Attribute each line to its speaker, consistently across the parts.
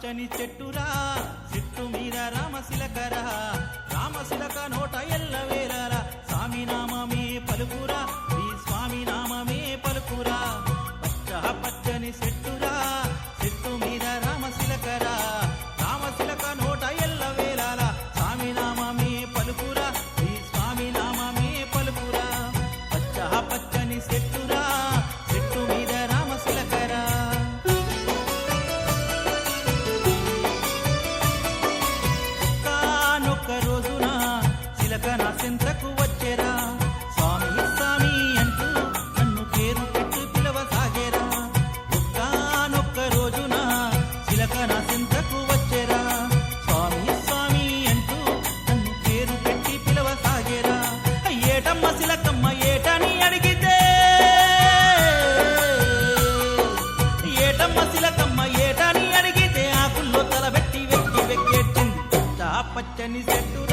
Speaker 1: పచ్చని చెట్టురా చెట్టు మీద రామశిలకరా రామశిలక నోట ఎల్లవేరా స్వామి నామమే పలుకురా. Then he said to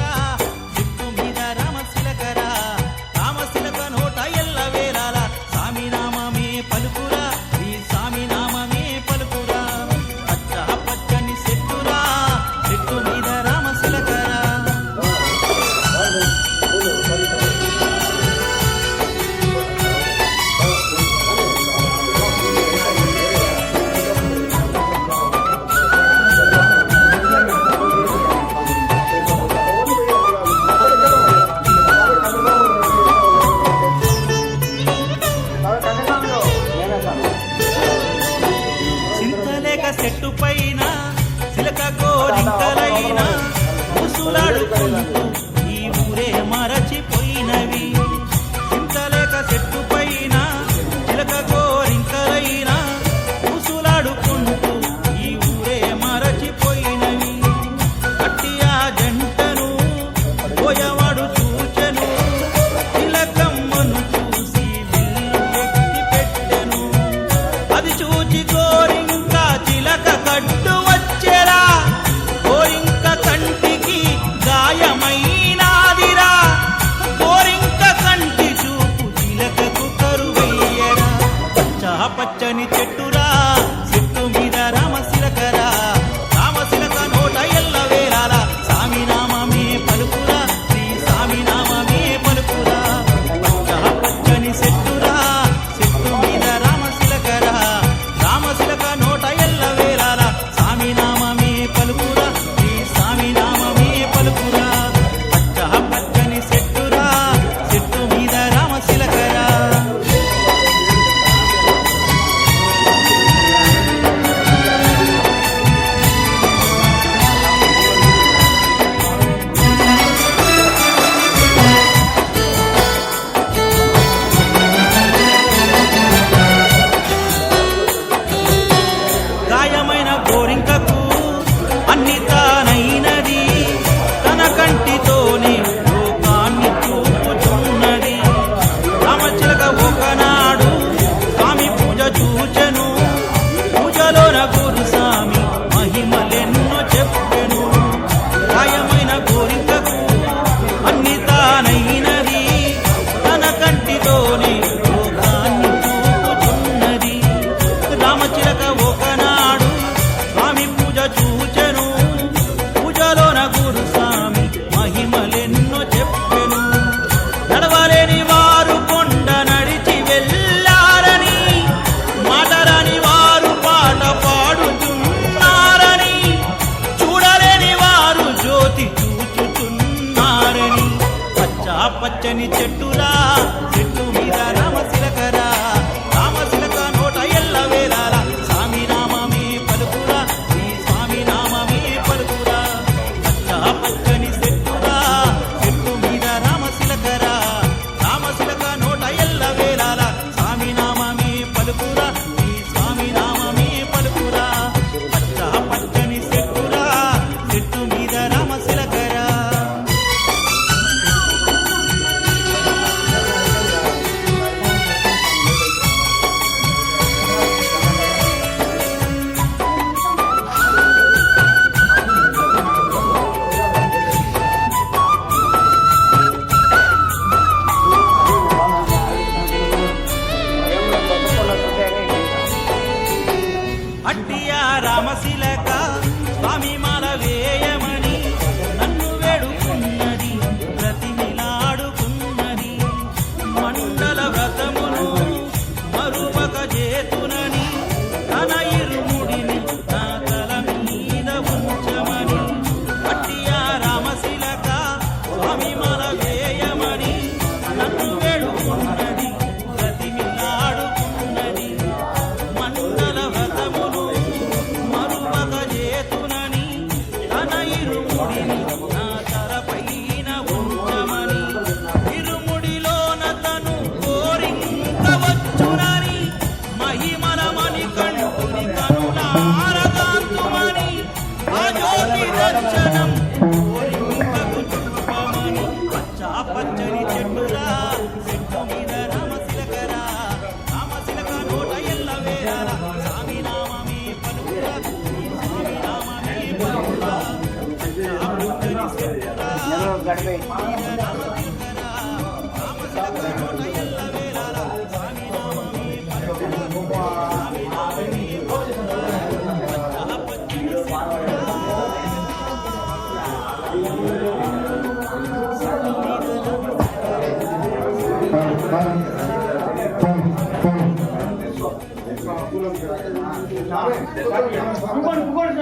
Speaker 1: ಮಾತಾಡುಕೊಂಡು boring చెట్టు నడిపే Bukan, bukan,
Speaker 2: bukan.